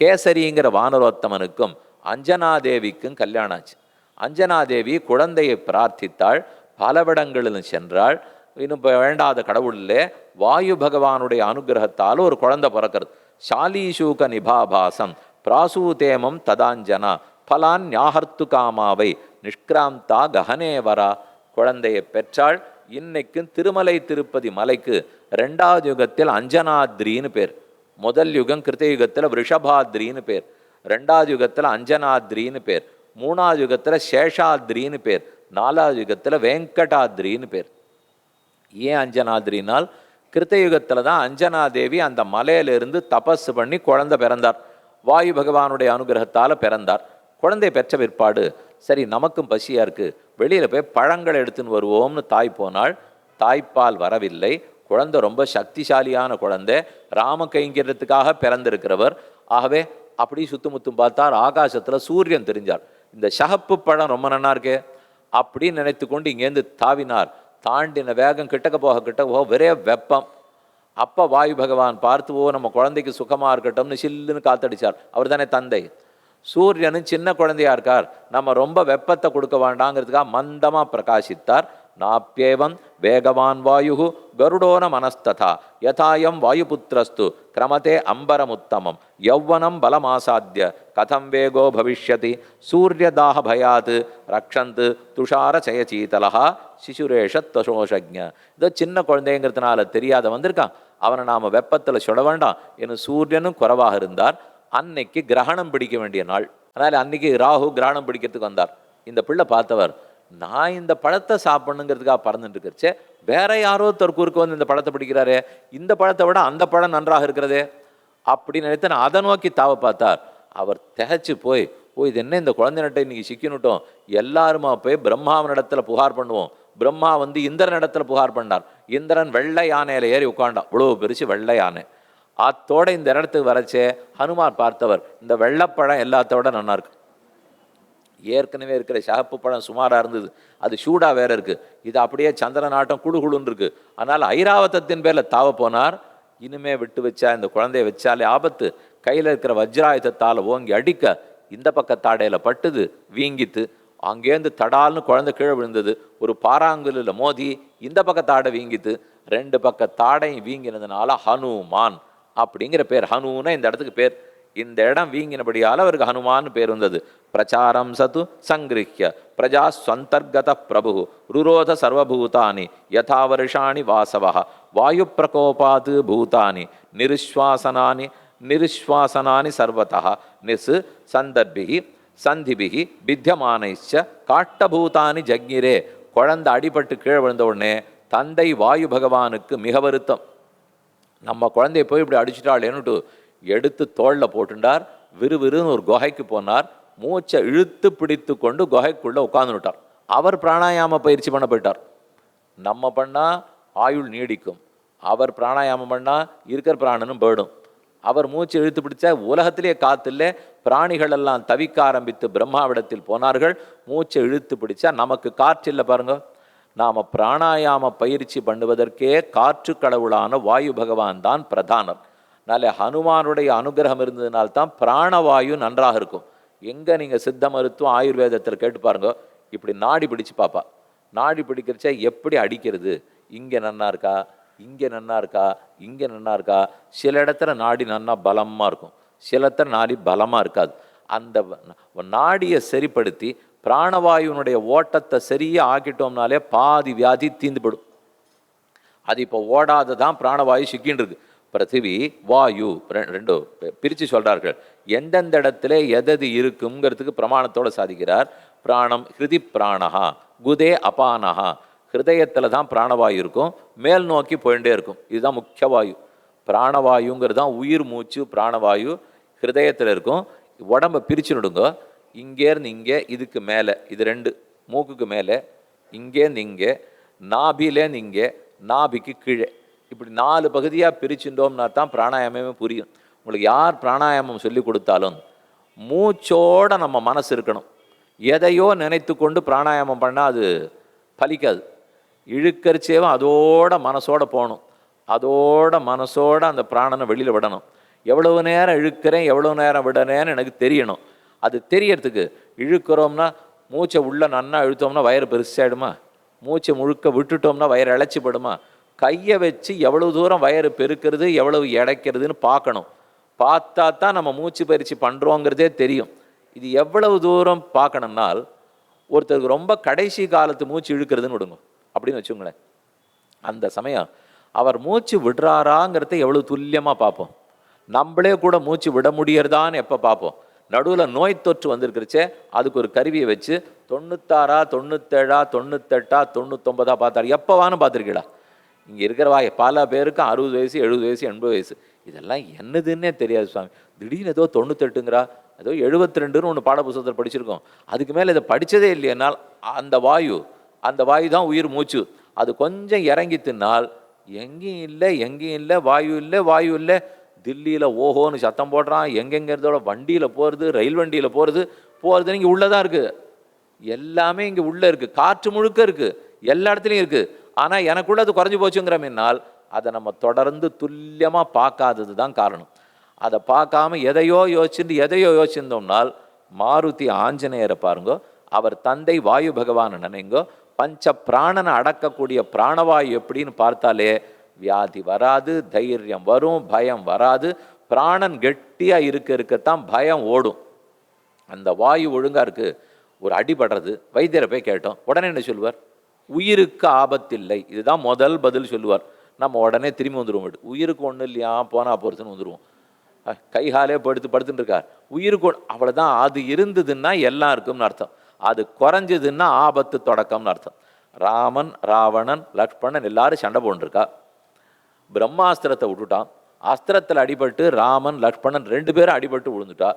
கேசரிங்கிற வானரோத்தமனுக்கும் அஞ்சனாதேவிக்கும் கல்யாணம் ஆச்சு அஞ்சனாதேவி குழந்தையை பிரார்த்தித்தாள் பலவிடங்களிலும் சென்றாள். இன்னும் இப்ப வேண்டாத கடவுளிலே வாயு பகவானுடைய அனுகிரகத்தால் ஒரு குழந்தை பிறக்கிறது. ஷாலீஷூக நிபாபாசம் பிராசூதேமம் ததாஞ்சனா பலான் ஞாகர்த்து காமாவை நிஷ்கிராந்தா ககனேவரா குழந்தையை பெற்றாள். இன்னைக்கும் திருமலை திருப்பதி மலைக்கு ரெண்டாவது யுகத்தில் அஞ்சனாத்ரின்னு பேர். முதல் யுகம் கிருத்த யுகத்தில் ரிஷபாத்ரின்னு பேர். ரெண்டாவது யுகத்தில் அஞ்சனாத்ரின்னு பேர். மூணாவது யுகத்தில் சேஷாத்ரின்னு பேர். நாலாவது யுகத்தில் வெங்கடாத்ரின்னு பேர். ஏன் அஞ்சனாத்ரினால்? கிருத்த யுகத்தில் தான் அஞ்சனாதேவி அந்த மலையிலிருந்து தபஸ் பண்ணி குழந்தை பிறந்தார். வாயு பகவானுடைய அனுகிரகத்தால் பிறந்தார். குழந்தை பெற்ற பிற்பாடு சரி நமக்கும் பசியாக இருக்குது வெளியில் போய் பழங்கள் எடுத்துன்னு வருவோம்னு தாய் போனால் தாய்ப்பால் வரவில்லை. குழந்தை ரொம்ப சக்திசாலியான குழந்தை ராம கைங்கிறதுக்காக பிறந்திருக்கிறவர். ஆகவே அப்படி சுத்துமுத்தும் பார்த்தார் ஆகாசத்தில் சூரியன் தெரிஞ்சார். இந்த சகப்பு பழம் ரொம்ப நன்னா இருக்கே அப்படின்னு நினைத்து கொண்டு இங்கேருந்து தாவினார். தாண்டின வேகம் கிட்டக்க போக கிட்டக்க போக ஒரே வெப்பம். அப்போ வாயு பகவான் பார்த்து ஓ நம்ம குழந்தைக்கு சுகமாக இருக்கட்டும்னு சில்லுன்னு காத்தடிச்சார். அவர் தானே தந்தை. சூரியனும் சின்ன குழந்தையா இருக்கார். நம்ம ரொம்ப வெப்பத்தை கொடுக்க வேண்டாங்கிறதுக்காக மந்தமாக பிரகாசித்தார். நாப்பியேவம் வேகவான் வாயு கருடோன மனஸ்ததா யதாயம் வாயுபுத்திரஸ்து கிரமதே அம்பரமுத்தமம் யௌவனம் பலமாசாத்திய கதம் வேகோ பவிஷ்யதி சூரியதாக பயாத் ரக்ஷந்து துஷார சயச்சீதலா சிசுரேஷ தசோஷஜ்ஞ இதோ சின்ன குழந்தைங்கிறதுனால தெரியாத வந்திருக்கான் அவனை நாம் வெப்பத்தில் சுட வேண்டாம் என சூரியனும் குறவாக இருந்தார் அன்னைக்கு கிரகணம் பிடிக்க வேண்டிய நாள் அதனால் அன்னைக்கு ராகு கிரகணம் பிடிக்கிறதுக்கு வந்தார் இந்த பிள்ளை பார்த்தவர் நான் இந்த பழத்தை சாப்பிடணுங்கிறதுக்காக பறந்துட்டு இருக்கிறச்சே வேற யாரோ தற்கூருக்கு வந்து இந்த பழத்தை பிடிக்கிறாரு இந்த பழத்தை விட அந்த பழம் நன்றாக இருக்கிறதே அப்படி நினைத்து நான் அதை நோக்கி தாவ பார்த்தார். அவர் திகச்சு போய் ஓ இது என்ன இந்த குழந்தை இன்னைக்கு சிக்கினுட்டோம்? எல்லாருமா போய் பிரம்மாவனிடத்துல புகார் பண்ணுவோம். பிரம்மா வந்து இந்திரன் இடத்துல புகார் பண்ணார். இந்திரன் வெள்ளை யானையில் ஏறி உட்காண்டான் இவ்வளோ பெருசு வெள்ளை யானை. அத்தோட இந்த இடத்துக்கு வரச்சே ஹனுமான் பார்த்தவர் இந்த வெள்ளைப்பழம் எல்லாத்தோட நன்னா இருக்கு. ஏற்கனவே இருக்கிற சிகப்பு பழம் சுமாராக இருந்தது. அது சூடாக வேற இருக்குது இது அப்படியே சந்திரன் ஆட்டம் குழுகுழுன்னு இருக்குது அதனால் ஐராவதத்தின் பேரில் தாவ போனார். இனிமே விட்டு வச்சா இந்த குழந்தைய வச்சாலே ஆபத்து. கையில் இருக்கிற வஜ்ராயுதத்தால் ஓங்கி அடிக்க இந்த பக்க தாடையில் பட்டுது வீங்கித்து. அங்கேருந்து தடால்னு குழந்தை கீழே விழுந்தது. ஒரு பாறாங்குலில் மோதி இந்த பக்க தாடை வீங்கித்து. ரெண்டு பக்க தாடையும் வீங்கினதுனால ஹனுமான் அப்படிங்கிற பேர். ஹனுன்னா இந்த இடத்துக்கு பேர். இந்த இடம் வீங்கினபடியால் அவருக்கு ஹனுமான் பேர் வந்தது. பிரச்சாரம் சத்து சங்கிருஹ்ய. பிரஜா ஸ்வந்தர்கத பிரபு ருரோத சர்வபூதானி. யதா வருஷாணி வாசவ வாயு பிரகோபாத் பூதானி. நிருஸ்வாசனானி நிருஸ்வாசனானி சர்வதா நிஸ் சந்தர்பிகி சந்திபிகி பித்தியமானைச்ச காட்டபூதானி ஜக்ஞிரே. குழந்தை அடிபட்டு கீழே விழுந்த உடனே தந்தை வாயு பகவானுக்கு மிக வருத்தம். நம்ம குழந்தைய போய் இப்படி அடிச்சிட்டாளேன்னுட்டு எடுத்து தோளில் போட்டுண்டார். விறுவிறுன்னு ஒரு குகைக்கு போனார். மூச்சை இழுத்து பிடித்து கொண்டு குகைக்குள்ளே உட்கார்ந்துட்டார் அவர் பிராணாயாம பயிற்சி பண்ண போயிட்டார். நம்ம பண்ணால் ஆயுள் நீடிக்கும். அவர் பிராணாயாமம் பண்ணால் இருக்கிற பிராணனும் போயிடும். அவர் மூச்சு இழுத்து பிடிச்சா உலகத்திலே காத்துல பிராணிகள் எல்லாம் தவிக்க ஆரம்பித்து பிரம்மாவிடத்தில் போனார்கள். மூச்சை இழுத்து பிடிச்சா நமக்கு காற்று இல்லை பாருங்க. நாம் பிராணாயாம பயிற்சி பண்ணுவதற்கே காற்று கடவுளான வாயு பகவான் தான் பிரதானர். அதனால் ஹனுமானுடைய அனுகிரகம் இருந்ததுனால்தான் பிராணவாயு நன்றாக இருக்கும். எங்கே நீங்கள் சித்த மருத்துவம் ஆயுர்வேதத்தில் கேட்டு பாருங்க. இப்படி நாடி பிடிச்சு பாப்பா. நாடி பிடிக்கிறச்ச எப்படி அடிக்கிறது? இங்கே நன்னா இருக்கா? இங்கே நன்னா இருக்கா? இங்கே நன்னா இருக்கா? சில இடத்துல நாடி நன்னா பலமாக இருக்கும். சில இடத்துல நாடி பலமாக இருக்காது. அந்த நாடியை சரிப்படுத்தி பிராணவாயுனுடைய ஓட்டத்தை சரியாக ஆக்கிட்டோம்னாலே பாதி வியாதி தீந்துபடும். அது இப்போ ஓடாததான் பிராணவாயு சிக்கின்னு இருக்குது பிருத்திவி வாயு ரெ- ரெண்டு பிரித்து சொல்கிறார்கள் எந்தெந்த இடத்துல எதது இருக்குங்கிறதுக்கு பிரமாணத்தோடு சாதிக்கிறார். பிராணம் ஹிருதி பிராணஹா குதே அபானஹா. ஹிருதயத்தில் தான் பிராணவாயு இருக்கும். மேல் நோக்கி போயிட்டே இருக்கும். இதுதான் முக்கிய வாயு பிராணவாயுங்கிறது தான் உயிர் மூச்சு பிராணவாயு ஹிருதயத்தில் இருக்கும். உடம்ப பிரிச்சு நடுங்க. இங்கேருந்து இங்கே இதுக்கு மேலே. இது ரெண்டு. மூக்குக்கு மேலே. இங்கேருந்து இங்கே. நாபிலேருந்து இங்கே. நாபிக்கு கீழே. இப்படி நாலு பகுதியாக பிரிச்சுட்டோம்னா தான் பிராணாயாமமே புரியும். உங்களுக்கு யார் பிராணாயாமம் சொல்லி கொடுத்தாலும் மூச்சோட நம்ம மனசு இருக்கணும். எதையோ நினைத்து கொண்டு பிராணாயாமம் பண்ணால் அது பலிக்காது. இழுக்கரிச்சேவும் அதோட மனசோட போகணும். அதோட மனசோட அந்த பிராணனை வெளியில் விடணும். எவ்வளவு நேரம் இழுக்கிறேன் எவ்வளவு நேரம் விடனேன்னு எனக்கு தெரியணும். அது தெரியறதுக்கு இழுக்கிறோம்னா மூச்சை உள்ளே நன்னா இழுத்தோம்னா வயிறு பெருசாயிடுமா? மூச்சை முழுக்க விட்டுட்டோம்னா வயிறு இழைச்சிப்படுமா கையை வச்சு எவ்வளவு தூரம் வயறு பெருக்கிறது எவ்வளவு இடைக்கிறதுன்னு பார்க்கணும். பார்த்தா தான் நம்ம மூச்சு பயிற்சி பண்ணுறோங்கிறதே தெரியும். இது எவ்வளவு தூரம் பார்க்கணும்னால் ஒருத்தருக்கு ரொம்ப கடைசி காலத்து மூச்சு இழுக்கிறதுன்னு விடுங்க. அப்படின்னு வச்சுங்களேன் அந்த சமயம் அவர் மூச்சு விடுறாராங்கிறத எவ்வளவு துல்லியமாக பார்ப்போம். நம்மளே கூட மூச்சு விட முடியறதான்னு எப்போ பார்ப்போம். நடுவில் நோய் தொற்று வந்திருக்கிறச்சே அதுக்கு ஒரு கருவியை வச்சு தொண்ணூத்தாறா தொண்ணூத்தேழா தொண்ணூத்தெட்டா தொண்ணூத்தொம்பதா பார்த்தாரு. எப்போவான்னு பார்த்துருக்கீடா இங்கே இருக்கிறவா பல பேருக்கு அறுபது வயசு எழுபது வயசு எண்பது வயசு. இதெல்லாம் என்னதுன்னே தெரியாது சுவாமி. திடீர்னு ஏதோ தொண்ணூத்தெட்டுங்கிறா ஏதோ எழுபத்தி ரெண்டுன்னு ஒன்று பாடப்புத்தகத்தில் படிச்சிருக்கோம். அதுக்கு மேலே இதை படித்ததே இல்லையனால் அந்த வாயு அந்த வாயு தான் உயிர் மூச்சு. அது கொஞ்சம் இறங்கி தின்னால் எங்கேயும் இல்லை எங்கேயும் இல்லை வாயு இல்லை வாயு இல்லை. தில்லியில் ஓஹோன்னு சத்தம் போடுறான். எங்கெங்கிறதோட வண்டியில் போகிறது ரயில் வண்டியில் போகிறது போகிறது இங்கே உள்ளே தான் இருக்குது எல்லாமே இங்கே உள்ளே இருக்குது காற்று முழுக்க இருக்குது எல்லா இடத்துலையும் இருக்குது ஆனால் எனக்குள்ள அது குறைஞ்சி போச்சுங்கிறமின்னால் அதை நம்ம தொடர்ந்து துல்லியமாக பார்க்காதது தான் காரணம். அதை பார்க்காம எதையோ யோசிச்சுட்டு எதையோ யோசிச்சிருந்தோம்னால் மாருதி ஆஞ்சநேயரை பாருங்கோ அவர் தந்தை வாயு பகவான் நினைங்கோ பஞ்ச பிராணனை அடக்கக்கூடிய பிராணவாயு எப்படின்னு பார்த்தாலே வியாதி வராது தைரியம் வரும் பயம் வராது பிராணன் கெட்டியாக இருக்க இருக்கத்தான் பயம் ஓடும். அந்த வாயு ஒழுங்காக இருக்கு. ஒரு அடிபடுறது. வைத்தியரை போய் கேட்டோம். உடனே என்ன சொல்வார் உயிருக்கு ஆபத்தில்லை. இதுதான் முதல் பதில் சொல்லுவார். நம்ம உடனே திரும்பி வந்துடுவோம் விட்டு உயிருக்கு ஒன்றும் இல்லையா? போனால் பொறுத்துன்னு வந்துடுவோம் அஹ், கை காலே படுத்து படுத்துட்டு இருக்கார். உயிருக்கு ஒண்ணு- அது இருந்ததுன்னா எல்லாம் இருக்கும்னு அர்த்தம். அது குறைஞ்சதுன்னா ஆபத்து தொடக்கம்னு அர்த்தம். ராமன் ராவணன் லக்ஷ்மணன் எல்லாரும் சண்டை போட்டுருக்கா. பிரம்மாஸ்திரத்தை விட்டுட்டான். அஸ்திரத்தில் அடிபட்டு ராமன் லக்ஷ்மணன் ரெண்டு பேரும் அடிபட்டு விழுந்துட்டா.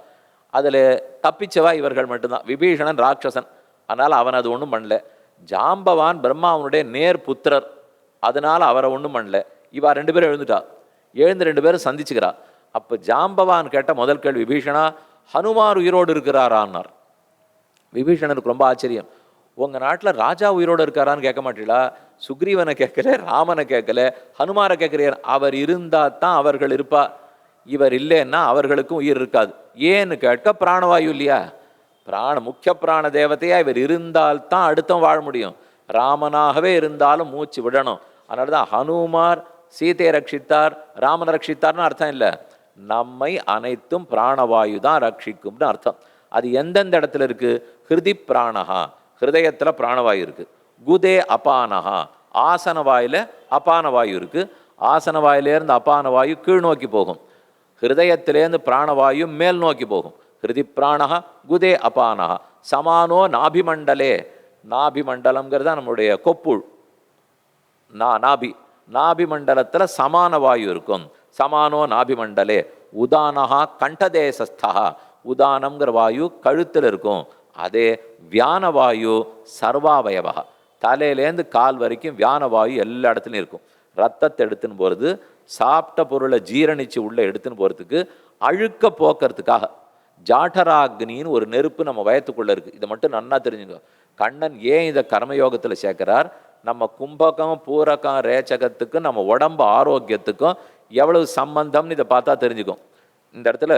அதில் தப்பிச்சவா இவர்கள் மட்டும்தான். விபீஷணன் ராட்சசன். அதனால் அவன் அது ஒன்றும் பண்ணல. ஜாம்பவான் பிரம்மாவனுடைய நேர் புத்திரர். அதனால் அவரை ஒன்றும் பண்ணல. இவா ரெண்டு பேரும் எழுந்துட்டா. எழுந்து ரெண்டு பேரும் சந்திச்சுக்கிறா. அப்போ ஜாம்பவான் கேட்ட முதல் கேள்வி விபீஷணா ஹனுமார் உயிரோடு இருக்கிறாரான்னார். விபீஷணனுக்கு ரொம்ப ஆச்சரியம். உங்கள் நாட்டில் ராஜா உயிரோடு இருக்காரான்னு கேட்க மாட்டீங்களா? சுக்ரீவனை கேட்கல ராமனை கேட்கல ஹனுமாரை கேட்குறியார் அவர் இருந்தால் தான் அவர்கள் இருப்பா. இவர் இல்லைன்னா அவர்களுக்கும் உயிர் இருக்காது. ஏன்னு கேட்க பிராணவாயு இல்லையா? பிராண முக்கிய பிராண தேவதையா இவர் இருந்தால் தான் அடுத்தம் வாழ முடியும். ராமனாகவே இருந்தாலும் மூச்சு விடணும். அதனால தான் ஹனுமார் சீதையை ரட்சித்தார் ராமனை ரட்சித்தார்னு அர்த்தம் இல்லை. நம்மை அனைத்தும் பிராணவாயு தான் ரட்சிக்கும்னு அர்த்தம். அது எந்தெந்த இடத்துல இருக்கு? ஹிருதி பிராணஹா ஹிருதயத்தில் பிராணவாயு இருக்குது குதே அபானஹா ஆசன வாயில் அபான வாயு இருக்குது ஆசன வாயிலேருந்து அபான வாயு கீழ் நோக்கி போகும். ஹிருதயத்திலேருந்து பிராணவாயு மேல் நோக்கி போகும். ஹிருதி பிராணா குதே அபானா சமானோ நாபிமண்டலே நாபிமண்டலம்ங்கிறது தான் நம்முடைய கொப்புள். நா நாபி நாபிமண்டலத்தில் சமான வாயு இருக்கும். சமானோ நாபிமண்டலே। உதானஹா கண்டதேசஸ்தா உதானம்ங்கிற வாயு கழுத்தில் இருக்கும். அதே வியான வாயு சர்வாவயவா தலையிலேருந்து கால் வரைக்கும் வியான வாயு எல்லா இடத்துலையும் இருக்கும். ரத்தத்தை எடுத்துன்னு போகிறது சாப்பிட்ட பொருளை ஜீரணிச்சு உள்ளே எடுத்துன்னு போகிறதுக்கு அழுக்க போக்குறதுக்காக ஜாட்டராக்னின்னு ஒரு நெருப்பு நம்ம வயத்துக்குள்ளே இருக்குது இதை மட்டும் நன்னா தெரிஞ்சுங்க கண்ணன் ஏன் இதை கர்மயோகத்தில் சேர்க்கிறார்? நம்ம கும்பகம் பூரகம் ரேச்சகத்துக்கும் நம்ம உடம்பு ஆரோக்கியத்துக்கும் எவ்வளவு சம்பந்தம்னு இதை பார்த்தா தெரிஞ்சுக்கும். இந்த இடத்துல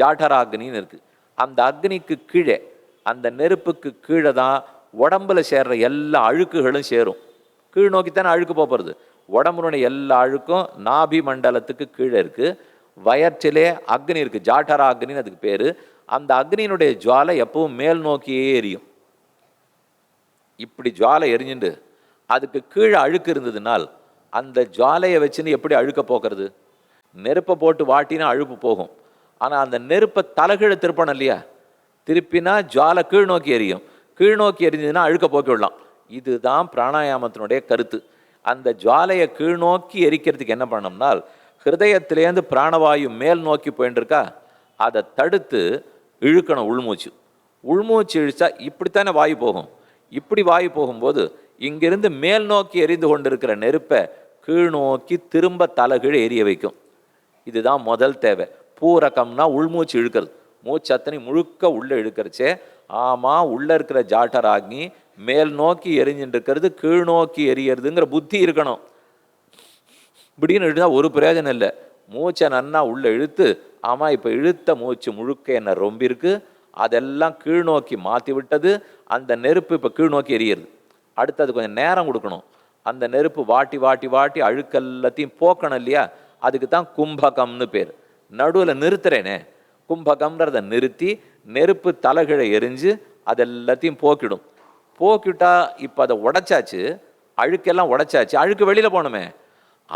ஜாட்டராக்னின்னு இருக்குது அந்த அக்னிக்கு கீழே அந்த நெருப்புக்கு கீழே தான் உடம்புல சேர்ற எல்லா அழுக்குகளும் சேரும். கீழ் நோக்கித்தானே அழுக்கு போகிறது உடம்புனுடைய எல்லா அழுக்கும் நாபி மண்டலத்துக்கு கீழே இருக்குது வயற்றிலே அக்னி இருக்குது ஜாட்டரா அக்னின்னு அதுக்கு பேர். அந்த அக்னியினுடைய ஜுவாலை எப்பவும் மேல் நோக்கியே எரியும். இப்படி ஜுவாலை எரிஞ்சுண்டு அதுக்கு கீழே அழுக்கு இருந்ததுனால் அந்த ஜுவாலையை வச்சுன்னு எப்படி அழுக்க போக்குறது? நெருப்பை போட்டு வாட்டினா அழுப்பு போகும். ஆனால் அந்த நெருப்பை தலைகீழே திருப்பணும் இல்லையா? திருப்பினா ஜுவாலை கீழ் நோக்கி எரியும். கீழ் நோக்கி எரிஞ்சதுன்னா அழுக்க போக்கி விடலாம். இதுதான் பிராணாயாமத்தினுடைய கருத்து. அந்த ஜுவாலையை கீழ் நோக்கி எரிக்கிறதுக்கு என்ன பண்ணோம்னால் ஹிருதயத்திலேருந்து பிராணவாயு மேல் நோக்கி போயின்னு இருக்கா அதை தடுத்து இழுக்கணும் உள்மூச்சு. உள்மூச்சு இழுச்சா இப்படித்தானே வாயு போகும். இப்படி வாயு போகும்போது இங்கிருந்து மேல் நோக்கி எரிந்து கொண்டிருக்கிற நெருப்பை கீழ் நோக்கி திரும்ப தலைகீழ் எரிய வைக்கும். இதுதான் முதல் தேவை. பூரகம்னா உள்மூச்சு இழுக்கிறது மூச்சு அத்தனை முழுக்க உள்ள இழுக்கிறச்சே. ஆமாம் உள்ள இருக்கிற ஜாட்டராக்னி மேல் நோக்கி எரிஞ்சுட்டு இருக்கிறது கீழ் நோக்கி எரியறதுங்கிற புத்தி இருக்கணும். இப்படின்னு எழுதா ஒரு பிரயோஜனம் இல்லை. மூச்சை நன்னா உள்ள இழுத்து ஆமாம் இப்போ இழுத்த மூச்சு முழுக்க என்ன ரொம்ப இருக்கு? அதெல்லாம் கீழ்நோக்கி மாற்றி விட்டது. அந்த நெருப்பு இப்போ கீழ்நோக்கி எரியுது அடுத்தது கொஞ்சம் நேரம் கொடுக்கணும். அந்த நெருப்பு வாட்டி வாட்டி வாட்டி அழுக்கெல்லாத்தையும் போக்கணும் இல்லையா? அதுக்கு தான் கும்பகம்னு பேர். நடுவில் நிறுத்துறேனே. கும்பகம்ன்றதை நிறுத்தி நெருப்பு தலைகீழே எரிஞ்சு அதெல்லாத்தையும் போக்கிடும். போக்கிட்டா இப்போ அதை உடைச்சாச்சு. அழுக்கெல்லாம் உடைச்சாச்சு. அழுக்கு வெளியில் போகணுமே.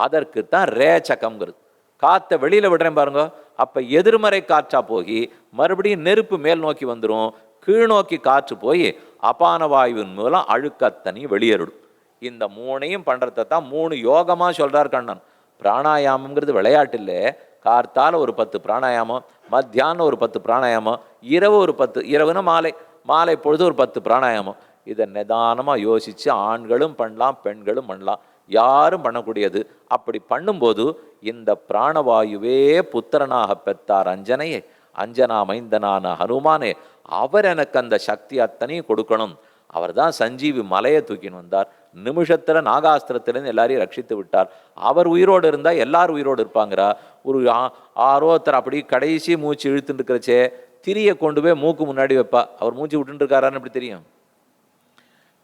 அதற்கு தான் ரேச்சகம்ங்கிறது. காற்றை வெளியில் விடுறேன் பாருங்க. அப்போ எதிர்மறை காற்றாக போய் மறுபடியும் நெருப்பு மேல் நோக்கி வந்துடும் கீழ் நோக்கி காற்று போய் அபான வாயுவின் மூலம் அழுக்கத்தனி வெளியேறிடும். இந்த மூணையும் பண்ணுறத தான் மூணு யோகமாக சொல்கிறார் கண்ணன். பிராணாயாமங்கிறது விளையாட்டு இல்லை. கார்த்தால் ஒரு பத்து பிராணாயாமம் மத்தியானம் ஒரு பத்து பிராணாயாமம் இரவு ஒரு பத்து இரவுனா மாலை மாலை பொழுது ஒரு பத்து பிராணாயாமம். இதை நிதானமாக யோசித்து ஆண்களும் பண்ணலாம் பெண்களும் பண்ணலாம். யாரும் பண்ணக்கூடியது. அப்படி பண்ணும்போது இந்த பிராணவாயுவே புத்திரனாக பெற்றார் அஞ்சனையே அஞ்சனா மைந்தனான ஹனுமானே அவர் எனக்கு அந்த சக்தி அத்தனையும் கொடுக்கணும். அவர் தான் சஞ்சீவி மலையை தூக்கின்னு வந்தார். நிமிஷத்தில் நாகாஸ்திரத்திலேருந்து எல்லாரையும் ரட்சித்து விட்டார். அவர் உயிரோடு இருந்தால் எல்லாரும் உயிரோடு இருப்பாங்கிறா ஒரு ஆ- ஆரோ ஒருத்தர் அப்படி கடைசி மூச்சு இழுத்துட்டு இருக்கிறச்சே திரியை கொண்டு போய் மூக்கு முன்னாடி வைப்பா. அவர் மூச்சு விட்டுட்டு இருக்காரான்னு எப்படி தெரியும்?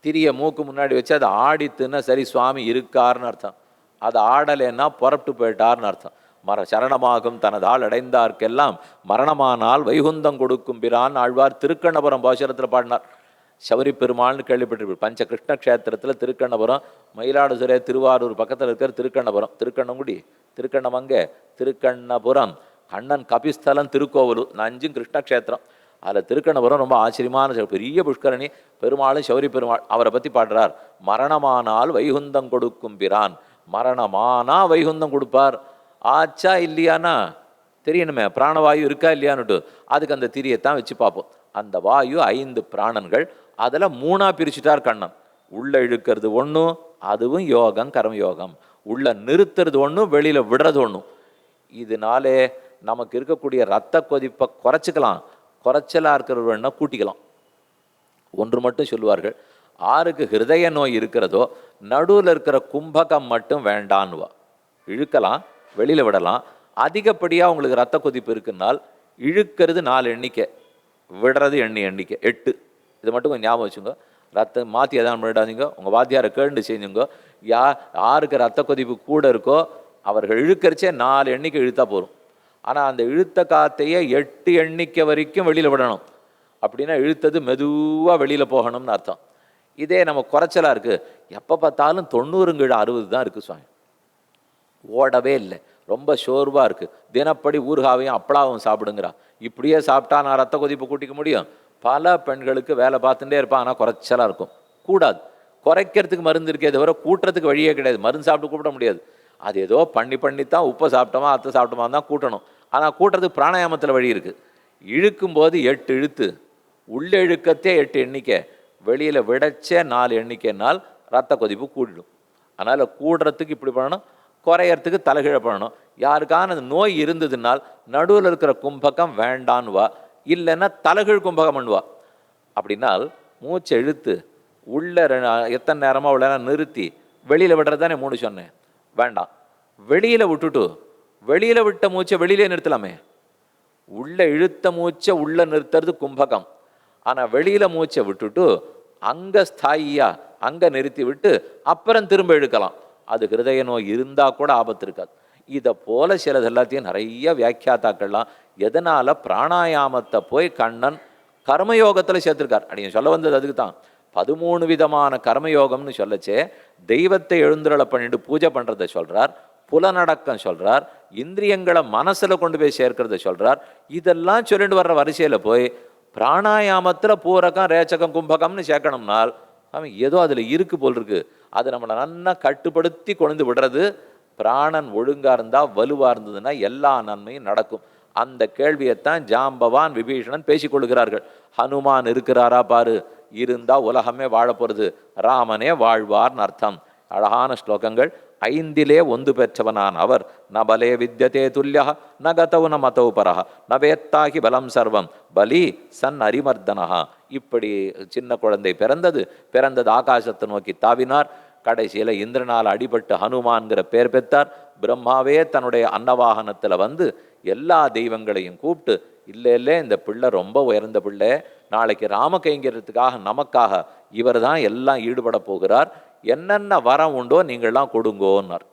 திரிய மூக்கு முன்னாடி வச்சு அதை ஆடித்துன்னா சரி சுவாமி இருக்காருன்னு அர்த்தம். அது ஆடலைன்னா புறப்பட்டு போயிட்டார்னு அர்த்தம். மர சரணமாகும் தனதால் அடைந்தார்க்கெல்லாம் மரணமானால் வைகுந்தம் கொடுக்கும் பிரான் ஆழ்வார் திருக்கண்ணபுரம் பாசுரத்தில் பாடினார். சபரி பெருமாள்னு கேள்விப்பட்டிருப்பீர் பஞ்ச கிருஷ்ண க்ஷேத்திரத்தில் திருக்கண்ணபுரம் மயிலாடுதுறை திருவாரூர் பக்கத்தில் இருக்கிற திருக்கண்ணபுரம். திருக்கண்ணங்குடி திருக்கண்ணமங்க திருக்கண்ணபுரம் கண்ணன் கபிஸ்தலம் திருக்கோவலூர். நான் அஞ்சும் கிருஷ்ண க்ஷேத்திரம். அதில் திருக்கண்ணபுரம் ரொம்ப ஆச்சரியமான பெரிய புஷ்கரணி. பெருமாளும் சௌரி பெருமாள் அவரை பற்றி பாடுறார். மரணமானால் வைகுந்தம் கொடுக்கும் பிரான். மரணமானா வைகுந்தம் கொடுப்பார். ஆச்சா இல்லையானா? தெரியணுமே. பிராணவாயு இருக்கா இல்லையான்னுட்டு. அதுக்கு அந்த திரியைத்தான் வச்சு பார்ப்போம். அந்த வாயு ஐந்து பிராணன்கள். அதில் மூணாக பிரிச்சுட்டார் கண்ணன். உள்ளே இழுக்கிறது ஒன்றும் அதுவும் யோகம் கர்மயோகம் உள்ள நிறுத்துறது ஒன்றும் வெளியில் விடுறது ஒன்றும் இதனாலே நமக்கு இருக்கக்கூடிய ரத்த கொதிப்பை குறைச்சிக்கலாம். குறைச்சலாக இருக்கிறவர்கள்னா கூட்டிக்கலாம். ஒன்று மட்டும் சொல்லுவார்கள் ஆருக்கு ஹிருதய நோய் இருக்கிறதோ நடுவில் இருக்கிற கும்பகம் மட்டும் வேண்டான்னுவா. இழுக்கலாம் வெளியில் விடலாம். அதிகப்படியாக உங்களுக்கு ரத்த கொதிப்பு இருக்குன்னால் இழுக்கிறது நாலு எண்ணிக்கை விடுறது எண்ணி எண்ணிக்கை எட்டு. இது மட்டும் கொஞ்சம் ஞாபகம் வச்சுங்க ரத்தம் மாற்றி எதாவது பண்ணிடாதீங்க உங்கள் வாத்தியாரை கேண்டு செஞ்சுங்க யா யாருக்கு ரத்த கொதிப்பு கூட இருக்கோ அவர்கள் இழுக்கரிச்சே நாலு எண்ணிக்கை இழுத்தா போதும். ஆனால் அந்த இழுத்த காத்தையே எட்டு எண்ணிக்கை வரைக்கும் வெளியில் விடணும். அப்படின்னா இழுத்தது மெதுவாக வெளியில் போகணும்னு அர்த்தம். இதே நம்ம குறைச்சலாக இருக்குது எப்போ பார்த்தாலும் தொண்ணூறுங்கீழ அறுபது தான் இருக்குது சுவாமி. ஓடவே இல்லை. ரொம்ப சோர்வாக இருக்குது தினப்படி ஊறுகாவையும் அப்பளாவும் சாப்பிடுங்கிறா இப்படியே சாப்பிட்டா நான் ரத்த கொதிப்பு கூட்டிக்க முடியும்? பல பெண்களுக்கு வேலை பார்த்துட்டே இருப்பான். ஆனால் குறைச்சலாக இருக்கும். கூடாது. குறைக்கிறதுக்கு மருந்து இருக்கே தவிர கூட்டுறதுக்கு வழியே கிடையாது. மருந்து சாப்பிட்டு கூப்பிட முடியாது. அது ஏதோ பண்ணி பண்ணி தான் உப்பை சாப்பிட்டோமா அத்தை சாப்பிட்டோமா தான் கூட்டணும். ஆனால் கூட்டுறதுக்கு பிராணாயாமத்தில் வழி இருக்குது இழுக்கும்போது எட்டு இழுத்து உள்ளே இழுக்கத்தே எட்டு எண்ணிக்கை வெளியில் விடைச்சே நாலு எண்ணிக்கைனால் ரத்த கொதிப்பு கூடிடும். அதனால் கூடுறதுக்கு இப்படி பண்ணணும் குறையறதுக்கு தலைகீழ பண்ணணும். யாருக்கான அந்த நோய் இருந்ததுனால் நடுவில் இருக்கிற கும்பகம் வேண்டான்னுவா இல்லைன்னா தலைகீழ் கும்பகம் பண்ணுவா. அப்படின்னால் மூச்சை இழுத்து உள்ளே எத்தனை நேரமாக உள்ள நிறுத்தி வெளியில் விடுறது தானே மூணு சொன்னேன். வேண்டாம். வெளியில் விட்டுட்டு வெளியில் விட்ட மூச்சை வெளியிலே நிறுத்தலாமே. உள்ள இழுத்த மூச்சை உள்ள நிறுத்துறது கும்பகம். ஆனால் வெளியில மூச்சை விட்டுட்டு அங்க ஸ்தாயியா அங்க நிறுத்தி விட்டு அப்புறம் திரும்ப இழுக்கலாம். அது ஹிருதய நோய் இருந்தா கூட ஆபத்து இருக்காது. இதை போல சிலது எல்லாத்தையும் நிறைய வியாக்கியாத்தாக்கள்லாம் எதனால பிராணாயாமத்தை போய் கண்ணன் கர்மயோகத்தில் சேர்த்துருக்கார். அப்படின்னு சொல்ல வந்தது அதுக்கு தான். பதிமூணு விதமான கர்மயோகம்னு சொல்லச்சே தெய்வத்தை எழுந்துரலை பண்ணிட்டு பூஜை பண்ணுறத சொல்கிறார் புலனடக்கம் சொல்கிறார் இந்திரியங்களை மனசில் கொண்டு போய் சேர்க்கறத சொல்கிறார் இதெல்லாம் சொல்லிட்டு வர்ற வரிசையில் போய் பிராணாயாமத்தில் பூரகம் ரேச்சகம் கும்பகம்னு சேர்க்கணும்னால் அவன் ஏதோ அதில் இருக்கு போல் இருக்கு. அது நம்மளை நல்லா கட்டுப்படுத்தி கொண்டு விடுறது பிராணன் ஒழுங்காக இருந்தால் வலுவாக இருந்ததுன்னா எல்லா நன்மையும் நடக்கும். அந்த கேள்வியைத்தான் ஜாம்பவான் விபீஷணன் பேசிக்கொள்கிறார்கள் ஹனுமான் இருக்கிறாரா பாரு இருந்தால் உலகமே வாழ போகிறது ராமனே வாழ்வார்னு அர்த்தம். அழகான ஸ்லோகங்கள். ஐந்திலே ஒன்று பெற்றவனான் அவர். ந பலே வித்யதே துல்லியா ந கதவு ந மதவு பரஹ. ந வேத்தாகி பலம் சர்வம் பலி சன் அரிமர்தனஹா. இப்படி சின்ன குழந்தை பிறந்தது. பிறந்தது ஆகாசத்தை நோக்கி தாவினார். கடைசியில் இந்திரனால் அடிபட்டு ஹனுமான்கிற பேர் பெற்றார். பிரம்மாவே தன்னுடைய அன்னவாகனத்தில் வந்து எல்லா தெய்வங்களையும் கூப்பிட்டு இல்லை இல்லை இந்த பிள்ளை ரொம்ப உயர்ந்த பிள்ளை. நாளைக்கு ராம கைங்கிறதுக்காக நமக்காக இவர் தான் எல்லாம் ஈடுபட போகிறார். என்னென்ன வரம் உண்டோ நீங்கள்லாம் கொடுங்கோன்னார்.